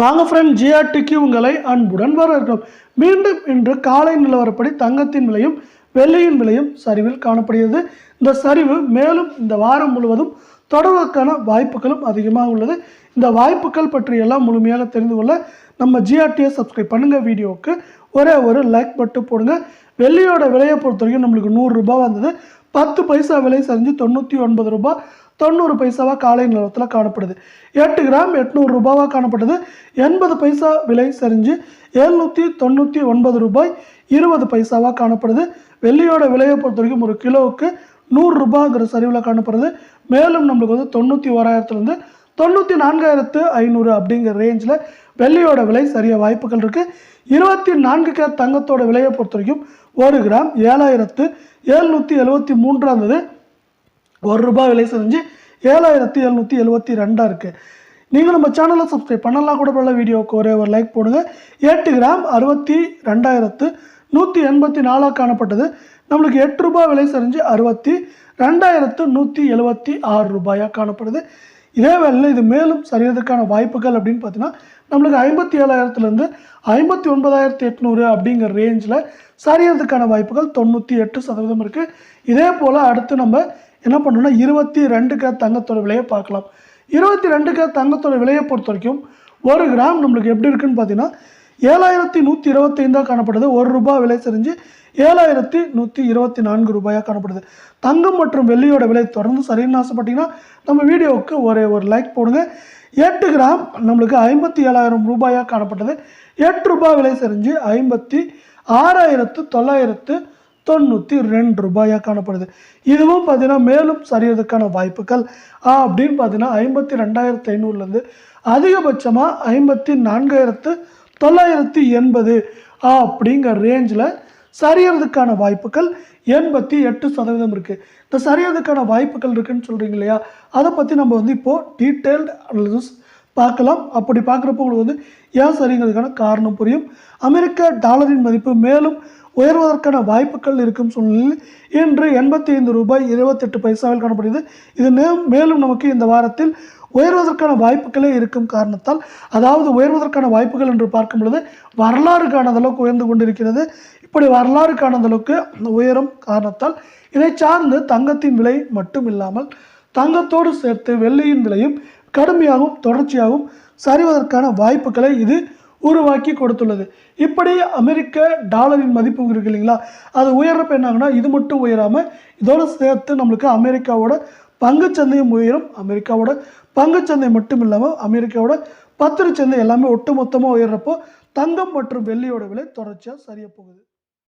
வாங்க ஃப்ரெண்ட் ஜிஆர்டிக்கு உங்களை அன்புடன் வரவேற்கிறோம். மீண்டும் இன்று காலை நிலவரப்படி தங்கத்தின் விலையும் வெள்ளியின் விலையும் சரிவில் காணப்படுகிறது. இந்த சரிவு மேலும் இந்த வாரம் முழுவதும் தொடர்வதற்கான வாய்ப்புகளும் அதிகமாக உள்ளது. இந்த வாய்ப்புகள் பற்றி எல்லாம் முழுமையாக தெரிந்து கொள்ள நம்ம ஜிஆர்டியை சப்ஸ்கிரைப் பண்ணுங்கள் வீடியோவுக்கு ஒரே ஒரு லைக் மட்டும் போடுங்க. வெள்ளியோட விலையை பொறுத்த வரைக்கும் நம்மளுக்கு நூறுரூபா வந்தது. பத்து பைசா விலை சரிஞ்சு தொண்ணூற்றி ஒன்பது ரூபாய் தொண்ணூறு பைசாவாக காலை நிலவரத்தில் காணப்படுது. எட்டு கிராம் எட்நூறு ரூபாவாக காணப்பட்டது எண்பது பைசா விலை சரிஞ்சு எழுநூற்றி தொண்ணூற்றி ஒன்பது ரூபாய் இருபது பைசாவாக காணப்படுது. வெள்ளியோட விலையை பொறுத்த வரைக்கும் ஒரு கிலோவுக்கு நூறு ரூபாங்கிற சரிவில் காணப்படுது. மேலும் நம்மளுக்கு வந்து தொண்ணூற்றி ஓராயிரத்துலேருந்து தொண்ணூற்றி நான்காயிரத்து ஐநூறு அப்படிங்கிற ரேஞ்சில் வெள்ளியோட விலை சரிய வாய்ப்புகள் இருக்குது இருபத்தி நான்கு கேரட் தங்கத்தோட விலையை பொறுத்த வரைக்கும் ஒரு கிராம் ஏழாயிரத்து எழுநூற்றி எழுபத்தி மூன்றாந்தது ஒரு ரூபாய் விலை செஞ்சு ஏழாயிரத்தி எழுநூற்றி எழுபத்தி ரெண்டாக இருக்குது நீங்கள் நம்ம சேனலை சப்ஸ்கிரைப் பண்ணலாம். கூட பல வீடியோவுக்கு ஒரே ஒரு லைக் போடுங்க. எட்டு கிராம் அறுபத்தி ரெண்டாயிரத்து நூற்றி எண்பத்தி நாலாக காணப்பட்டது. நம்மளுக்கு எட்டு ரூபாய் விலை செஞ்சு அறுபத்தி ரெண்டாயிரத்து நூற்றி எழுபத்தி ஆறு ரூபாயாக காணப்படுது. இதே வேலையில் இது மேலும் சரியறதுக்கான வாய்ப்புகள் அப்படின்னு பார்த்தீங்கன்னா நம்மளுக்கு ஐம்பத்தி ஏழாயிரத்துலேருந்து ஐம்பத்தி ஒன்பதாயிரத்தி எட்நூறு அப்படிங்கிற ரேஞ்சில் சரியறதுக்கான வாய்ப்புகள் தொண்ணூற்றி எட்டு சதவீதம் இருக்குது இதே போல் அடுத்து நம்ம என்ன பண்ணணும்னா இருபத்தி ரெண்டு தங்கத்தோட விலையை பார்க்கலாம். இருபத்தி ரெண்டு தங்கத்தோட விலையை பொறுத்த வரைக்கும் ஒரு கிராம் நம்மளுக்கு எப்படி இருக்குன்னு பார்த்தீங்கன்னா ஏழாயிரத்தி நூற்றி இருபத்தைந்தாக காணப்படுது. ஒரு ரூபாய் விலை செறிஞ்சு ஏழாயிரத்தி நூற்றி இருபத்தி நான்கு ரூபாயாக காணப்படுது. தங்கம் மற்றும் வெள்ளியோட விலை தொடர்ந்து சரின்னு ஆசைப்பட்டீங்கன்னா நம்ம வீடியோவுக்கு ஒரே ஒரு லைக் போடுங்க. எட்டு கிராம் நம்மளுக்கு ஐம்பத்தி ஏழாயிரம் ரூபாயாக காணப்பட்டது. எட்டு ரூபாய் விலை செறிஞ்சு ஐம்பத்தி ஆறாயிரத்து தொள்ளாயிரத்து தொண்ணூற்றி ரெண்டு ரூபாயாக காணப்படுது. இதுவும் பார்த்தீங்கன்னா மேலும் சரியறதுக்கான வாய்ப்புகள். அப்படின்னு பார்த்தீங்கன்னா ஐம்பத்தி ரெண்டாயிரத்து ஐநூறுலேருந்து அதிகபட்சமாக ஐம்பத்தி நான்காயிரத்து தொள்ளாயிரத்தி எண்பது அப்படிங்கிற ரேஞ்சில் சரியறதுக்கான வாய்ப்புகள் எண்பத்தி எட்டு சதவீதம் இருக்குது இந்த சரியறதுக்கான வாய்ப்புகள் இருக்குதுன்னு சொல்கிறீங்க இல்லையா? அதை பற்றி நம்ம வந்து இப்போது டீட்டெயில்டு அனாலிசிஸ் பார்க்கலாம். அப்படி பார்க்குறப்போ உங்களுக்கு வந்து ஏன் சரிங்கிறதுக்கான காரணம் புரியும்? அமெரிக்க டாலரின் மதிப்பு மேலும் உயர்வதற்கான வாய்ப்புகள் இருக்கும் சூழ்நிலையில் இன்று எண்பத்தி ஐந்து ரூபாய் இருபத்தெட்டு பைசாவில் காணப்படுகிறது. இது மேலும் நமக்கு இந்த வாரத்தில் உயர்வதற்கான வாய்ப்புகளே இருக்கும் காரணத்தால் அதாவது உயர்வதற்கான வாய்ப்புகள் என்று பார்க்கும் பொழுது வரலாறு காணாத அளவுக்கு உயர்ந்து கொண்டிருக்கிறது. இப்படி வரலாறு காணாத அளவுக்கு உயரும் காரணத்தால் இதை சார்ந்து தங்கத்தின் விலை மட்டும் இல்லாமல் தங்கத்தோடு சேர்த்து வெள்ளியின் விலையும் கடுமையாகவும் தொடர்ச்சியாகவும் சரிவதற்கான வாய்ப்புகளை இது உருவாக்கி கொடுத்துள்ளது. இப்படி அமெரிக்க டாலரின் மதிப்பு இருக்கு இல்லைங்களா? அது உயர்றப்ப என்னாங்கன்னா இது மட்டும் உயராமல் இதோடு சேர்த்து நம்மளுக்கு அமெரிக்காவோட பங்குச்சந்தையும் உயரும் அமெரிக்காவோட. பங்குச்சந்தை மட்டும் இல்லாமல் அமெரிக்காவோட பத்திரச்சந்தை எல்லாமே ஒட்டுமொத்தமாக உயர்றப்போ தங்கம் மற்றும் வெள்ளியோட விலை தொடர்ச்சியாக சரிய போகுது.